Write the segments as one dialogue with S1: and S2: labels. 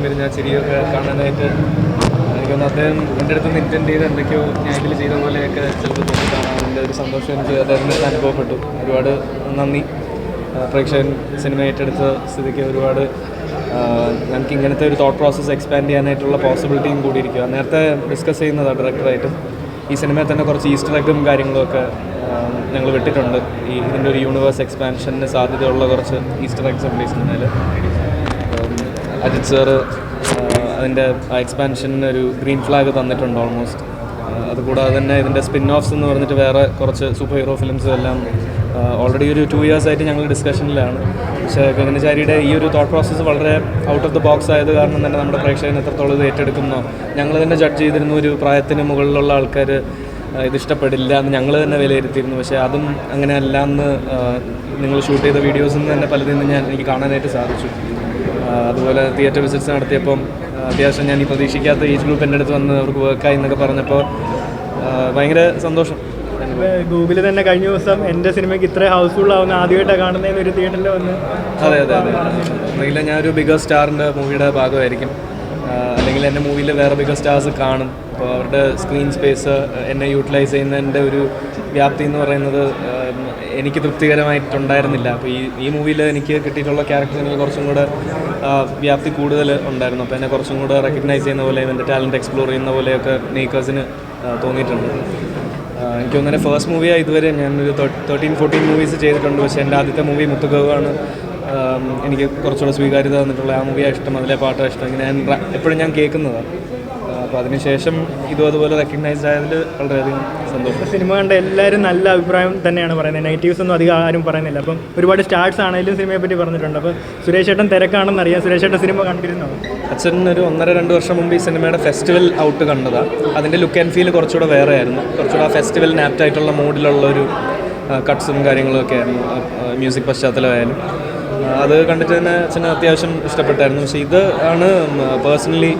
S1: ആവേശം വരുന്ന ആ ചിരിയൊക്കെ കാണാനായിട്ട്. എനിക്കൊന്ന് അദ്ദേഹം എന്റെ അടുത്ത് നിന്ന് ഇന്റൻഡ് ചെയ്ത് എന്തൊക്കെയോ ഞാൻ ചെയ്ത പോലെയൊക്കെ ചിലപ്പോൾ തോന്നി കാണാം എന്റെ ഒരു സന്തോഷം എനിക്ക് അദ്ദേഹത്തിന് അനുഭവപ്പെട്ടു. ഒരുപാട് നന്ദി. പ്രേക്ഷകൻ സിനിമ ഏറ്റെടുത്ത സ്ഥിതിക്ക് ഒരുപാട് നമുക്ക് ഇങ്ങനത്തെ ഒരു തോട്ട് പ്രോസസ്സ് എക്സ്പാൻഡ് ചെയ്യാനായിട്ടുള്ള പോസിബിലിറ്റിയും കൂടി കൂടിയിരിക്കുക നേരത്തെ ഡിസ്കസ് ചെയ്യുന്നതാണ് ഡയറക്ടറായിട്ടും ഈ സിനിമയിൽ തന്നെ കുറച്ച് ഈസ്റ്റർ എഗും കാര്യങ്ങളൊക്കെ ഞങ്ങൾ വിട്ടിട്ടുണ്ട്. ഈ ഇതിന്റെ ഒരു യൂണിവേഴ്സ് എക്സ്പാൻഷന് സാധ്യതയുള്ള കുറച്ച് ഈസ്റ്റർ എഗ്സ് ഉണ്ട് ഈ സിനിമയിൽ അജിത് സാറ് അതിന്റെ എക്സ്പാൻഷന് ഒരു ഗ്രീൻ ഫ്ലാഗ് തന്നിട്ടുണ്ട് ഓൾമോസ്റ്റ് അതുകൂടാതെ തന്നെ ഇതിന്റെ സ്പിൻ ഓഫ്സ് എന്ന് പറഞ്ഞിട്ട് വേറെ കുറച്ച് സൂപ്പർ ഹീറോ ഫിലിംസും എല്ലാം ഓൾറെഡി ഒരു ടു ഇയേഴ്സ് ആയിട്ട് ഞങ്ങൾ ഡിസ്കഷനിലാണ് പക്ഷേ ഗഗനചാരിയുടെ ഈ ഒരു തോട്ട് പ്രോസസ്സ് വളരെ ഔട്ട് ഓഫ് ദ ബോക്സ് ആയത് കാരണം തന്നെ നമ്മുടെ പ്രേക്ഷകൻ എത്രത്തോളം ഇത് ഏറ്റെടുക്കുന്നോ. ഞങ്ങൾ തന്നെ ജഡ്ജ് ചെയ്തിരുന്ന ഒരു പ്രായത്തിന് മുകളിലുള്ള ആൾക്കാർ ഇത് ഇഷ്ടപ്പെടില്ല എന്ന് ഞങ്ങൾ തന്നെ വിലയിരുത്തിയിരുന്നു. പക്ഷേ അതും അങ്ങനെ അല്ല എന്ന് നിങ്ങൾ ഷൂട്ട് ചെയ്ത വീഡിയോസിൽ നിന്ന് തന്നെ പലതിൽ നിന്ന് ഞാൻ എനിക്ക് കാണാനായിട്ട് സാധിച്ചു. അതുപോലെ തിയേറ്റർ വിസിറ്റ്സ് നടത്തിയപ്പം അത്യാവശ്യം ഞാൻ ഈ പ്രതീക്ഷിക്കാത്ത ഏജ് ഗ്രൂപ്പ് എന്റെ അടുത്ത് വന്ന് അവർക്ക് വർക്കായി എന്നൊക്കെ പറഞ്ഞപ്പോൾ ഭയങ്കര സന്തോഷം.
S2: ഗൂഗിളിൽ തന്നെ കഴിഞ്ഞ ദിവസം എന്റെ സിനിമയ്ക്ക് ഇത്ര ഹൗസ്ഫുൾ ആവുന്ന ആദ്യമായിട്ടാണ് കാണുന്നതെന്ന് ഒരു തിയേറ്ററിൽ വന്ന്
S1: അതെ അതെ അതെ. ഞാൻ ഞാനൊരു ബിഗർ സ്റ്റാറിന്റെ മൂവിയുടെ ഭാഗമായിരിക്കും. അല്ലെങ്കിൽ എന്റെ മൂവിയിൽ വേറെ ബിഗർ സ്റ്റാർസ് കാണും. അപ്പോൾ അവരുടെ സ്ക്രീൻ സ്പേസ് എന്നെ യൂട്ടിലൈസ് ചെയ്യുന്നതിന്റെ ഒരു വ്യാപ്തി എന്ന് പറയുന്നത് എനിക്ക് തൃപ്തികരമായിട്ടുണ്ടായിരുന്നില്ല. അപ്പോൾ ഈ ഈ മൂവിയിൽ എനിക്ക് കിട്ടിയിട്ടുള്ള ക്യാരക്ടറിന് കുറച്ചും കൂടെ വ്യാപ്തി കൂടുതൽ ഉണ്ടായിരുന്നു. അപ്പോൾ എന്നെ കുറച്ചും കൂടെ റെക്കഗ്നൈസ് ചെയ്യുന്ന പോലെ എന്റെ ടാലന്റ് എക്സ്പ്ലോർ ചെയ്യുന്ന പോലെയൊക്കെ മേക്കേഴ്സിന് തോന്നിയിട്ടുണ്ട്. എനിക്ക് അങ്ങനെ ഫസ്റ്റ് മൂവിയാണ് ഇതുവരെ ഞാനൊരു തേർട്ടീൻ ഫോർട്ടീൻ മൂവീസ് ചെയ്തിട്ടുണ്ട്. പക്ഷേ എന്റെ ആദ്യത്തെ മൂവി മുത്തുകവാണ്. എനിക്ക് കുറച്ചുകൂടെ സ്വീകാര്യത തന്നിട്ടുള്ള ആ മൂവിയാണ് ഇഷ്ടം അതിലെ പാട്ടാണ് ഇഷ്ടം. ഇങ്ങനെ ഞാൻ എപ്പോഴും ഞാൻ കേൾക്കുന്നതാണ്. അപ്പോൾ അതിനുശേഷം ഇതും അതുപോലെ റെക്കഗ്നൈസ്ഡ് ആയതിൽ വളരെയധികം സന്തോഷം.
S2: സിനിമ കണ്ട എല്ലാവരും നല്ല അഭിപ്രായം തന്നെയാണ് പറയുന്നത്. നെഗറ്റീവ്സ് ഒന്നും അധികം ആരും പറയുന്നില്ല. അപ്പം ഒരുപാട് സ്റ്റാർസ് ആണെങ്കിലും സിനിമയെ പറ്റി പറഞ്ഞിട്ടുണ്ട്. അപ്പോൾ സുരേഷ് ഏട്ടൻ തിരക്കാണെന്ന് അറിയാം. സുരേഷ് ഏട്ടൻ സിനിമ കണ്ടിരുന്നോ?
S1: അച്ഛൻ ഒരു ഒന്നര രണ്ട് വർഷം മുമ്പ് ഈ സിനിമയുടെ ഫെസ്റ്റിവൽ ഔട്ട് കണ്ടതാണ് അതിന്റെ ലുക്ക് ആൻഡ് ഫീൽ കുറച്ചുകൂടെ വേറെ ആയിരുന്നു. കുറച്ചുകൂടെ ആ ഫെസ്റ്റിവലിന് ആപ്റ്റായിട്ടുള്ള മൂഡിലുള്ള ഒരു കട്ട്സും കാര്യങ്ങളൊക്കെ ആയിരുന്നു. മ്യൂസിക് പശ്ചാത്തലമായാലും. അത് കണ്ടിട്ട് തന്നെ അച്ഛന് അത്യാവശ്യം ഇഷ്ടപ്പെട്ടായിരുന്നു. പക്ഷേ ഇത് ആണ് പേഴ്സണലി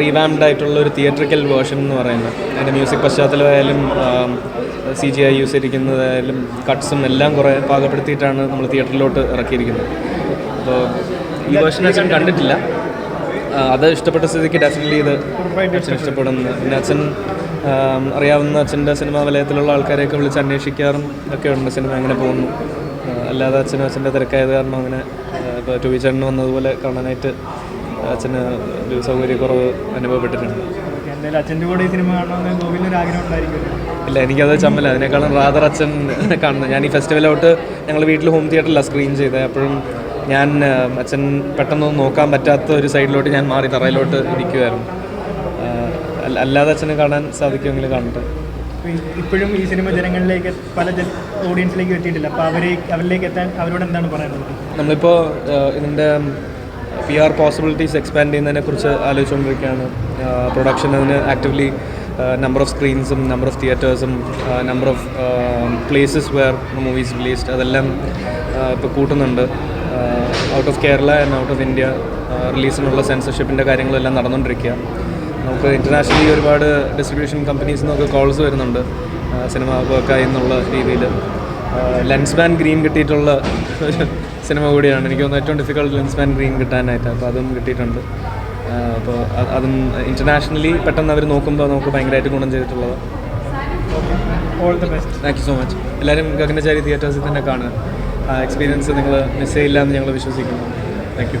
S1: റീവാംഡ് ആയിട്ടുള്ള ഒരു തിയേറ്ററിക്കൽ വേർഷൻ എന്ന് പറയുന്നത്. അതിന്റെ മ്യൂസിക് പശ്ചാത്തലമായാലും സി ജി ഐ യൂസ് ചെയ്തിരിക്കുന്നതായാലും കട്ട്സും എല്ലാം കുറേ പാകപ്പെടുത്തിയിട്ടാണ് നമ്മൾ തിയേറ്ററിലോട്ട് ഇറക്കിയിരിക്കുന്നത്. അപ്പോൾ ഈ വേർഷൻ അച്ഛൻ കണ്ടിട്ടില്ല. അത് ഇഷ്ടപ്പെട്ട സ്ഥിതിക്ക് ഡെഫിനറ്റ്ലി ഇത് അച്ഛൻ ഇഷ്ടപ്പെടുന്നു പിന്നെ അച്ഛൻ അറിയാവുന്ന അച്ഛന്റെ സിനിമാ വലയത്തിലുള്ള ആൾക്കാരെയൊക്കെ വിളിച്ച് അന്വേഷിക്കാറും ഒക്കെ ഉണ്ട്. സിനിമ എങ്ങനെ പോകുന്നു? അല്ലാതെ അച്ഛനും അച്ഛന്റെ തിരക്കായത് കാരണം അങ്ങനെ ഇപ്പോൾ ടു ചേട്ടൻ വന്നതുപോലെ കാണാനായിട്ട് അച്ഛന് ഒരു സൗകര്യക്കുറവ് അനുഭവപ്പെട്ടിട്ടുണ്ട്.
S2: അച്ഛന്റെ കൂടെ ഈ സിനിമ കാണണമെന്ന് ഗോവിലിന് ഒരു ആഗ്രഹം ഉണ്ടായിരിക്കും
S1: ഇല്ല എനിക്കത് ചമ്മല. അതിനേക്കാളും റാദർ അച്ഛൻ കാണുന്നത്. ഞാൻ ഈ ഫെസ്റ്റിവലോട്ട് ഞങ്ങൾ വീട്ടിൽ ഹോം തിയേറ്ററിലാണ് സ്ക്രീൻ ചെയ്തത്. അപ്പോഴും ഞാൻ അച്ഛൻ പെട്ടെന്നൊന്നും നോക്കാൻ പറ്റാത്ത ഒരു സൈഡിലോട്ട് ഞാൻ മാറി തറയിലോട്ട് ഇരിക്കുമായിരുന്നു അല്ലാതെ അച്ഛനെ കാണാൻ സാധിക്കുമെങ്കിൽ കാണട്ടെ.
S2: ഇപ്പോഴും ഈ സിനിമ ജനങ്ങളിലേക്ക് പല ഓഡിയൻസിലേക്ക് എത്തിയിട്ടില്ല. അപ്പോൾ അവരെ അവരിലേക്ക് എത്താൻ അവരോട് എന്താണ് പറയാനുള്ളത്?
S1: നമ്മളിപ്പോൾ ഇതിന്റെ പി ആർ പോസിബിലിറ്റീസ് എക്സ്പാൻഡ് ചെയ്യുന്നതിനെ കുറിച്ച് ആലോചിച്ചുകൊണ്ടിരിക്കുകയാണ്. പ്രൊഡക്ഷൻ അതിന് ആക്റ്റീവ്ലി നമ്പർ ഓഫ് സ്ക്രീൻസും number of തിയേറ്റേഴ്സും number of places where movies released അതെല്ലാം ഇപ്പോൾ കൂട്ടുന്നുണ്ട്. Out of Kerala and out of India റിലീസിനുള്ള സെൻസർഷിപ്പിന്റെ കാര്യങ്ങളെല്ലാം നടന്നുകൊണ്ടിരിക്കുക നമുക്ക് ഇന്റർനാഷണലി ഒരുപാട് ഡിസ്ട്രിബ്യൂഷൻ കമ്പനീസ് നിന്നൊക്കെ കോൾസ് വരുന്നുണ്ട്. സിനിമ വർക്കായി എന്നുള്ള രീതിയിൽ. ലെൻസ് ബാൻ ഗ്രീൻ കിട്ടിയിട്ടുള്ള സിനിമ കൂടിയാണ്. എനിക്ക് തോന്നുന്നു ഏറ്റവും ഡിഫിക്കൽട്ട് ലെൻസ് ബാൻ ഗ്രീൻ കിട്ടാനായിട്ട് അപ്പോൾ അതും കിട്ടിയിട്ടുണ്ട്. അപ്പോൾ അതും ഇന്റർനാഷണലി പെട്ടെന്ന് അവർ നോക്കുമ്പോൾ നമുക്ക് ഭയങ്കരമായിട്ട് ഗുണം ചെയ്തിട്ടുള്ളത്.
S2: All the best
S1: thank you so much എല്ലാവരും ഗഗനചാരി തിയേറ്റേഴ്സിൽ തന്നെ കാണുക. ആ എക്സ്പീരിയൻസ് നിങ്ങൾ മിസ് ചെയ്യില്ല എന്ന് ഞങ്ങൾ വിശ്വസിക്കുന്നു. Thank you